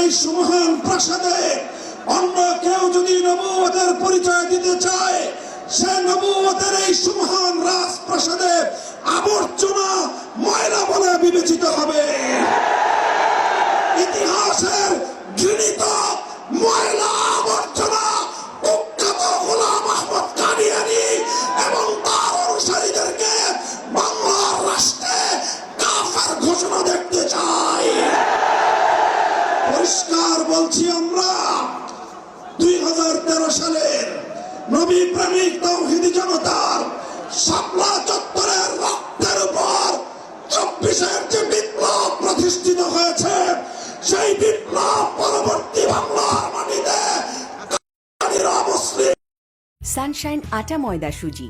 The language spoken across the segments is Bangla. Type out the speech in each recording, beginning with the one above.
এই সুমহান প্রাসাদে অন্য কেউ যদি নবুয়তের পরিচয় দিতে চায়, সে নবুয়তের এই সুমহান রাজপ্রাসাদে আবর্জনা ময়লা বলে বিবেচিত হবে। সালের নবী প্রেমিক তৌহিদি জনতার শাপলা চত্বরের রক্তের উপর চব্বিশের যে বিপ্লব প্রতিষ্ঠিত হয়েছে সেই বিপ্লব পরবর্তী বাংলার মাটিতে সানশাইন আটা ময়দা সুজি।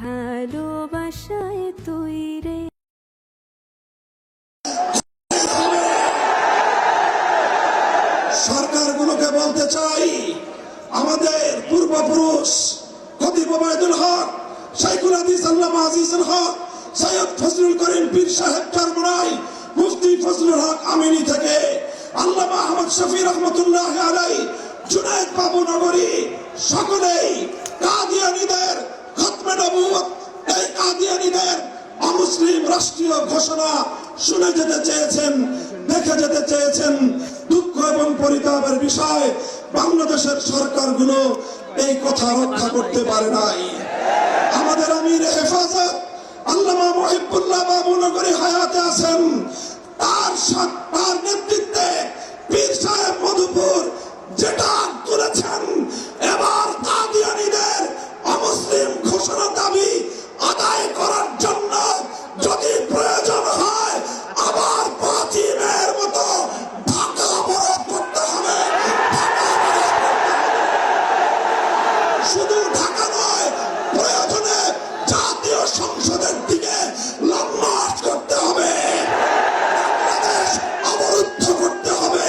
ভালোবাসায় তুই তৈরে। সরকারগুলোকে বলতে চাই আমাদের পূর্বপুরুষ খতিব ওবায়দুল হক, শাইখুল হাদিস আল্লামা আজিজুল হক, সৈয়দ ফজলুল করিম পীর সাহেব চরমরাই মুফতি ফজলুল হক আমিনী থেকে আল্লামা আহমদ শফি রহমতুল্লাহ আলাই, জুনায়দ বাবু নগরী, সকলেই কাদিয়ানীদের খতমে নবুয়ত এই কাদিয়ানীদের অমুসলিম রাষ্ট্রীয় ঘোষণা শুনে যেতে চেয়েছেন, দেখে যেতে চেয়েছেন, দুঃখ এবং পরিতাপের বিষয় বাংলাদেশের সরকারগুলো এই কথা রক্ষা করতে পারে নাই। আমাদের আমির হেফাজত আল্লামা মহিবুল্লাহ নগরী হায়াতে আছেন। তার তার নেতৃত্বে শুধু ঢাকা নয়, প্রয়োজনে জাতীয় সংসদের দিকে লং মার্চ করতে হবে। বাংলাদেশ করতে হবে।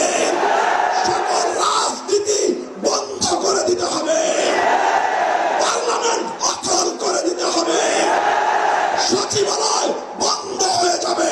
সকল রাজনীতি বন্ধ করে দিতে হবে। পার্লামেন্ট অচল করে দিতে হবে। সচিবালয় বন্ধ হয়ে যাবে।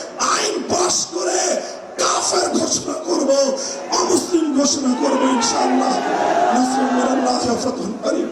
ঘোষণা করব অমুসলিম ঘোষণা করব ইনশাআল্লাহ। নাসরুল্লাহ ফতহুল করিম।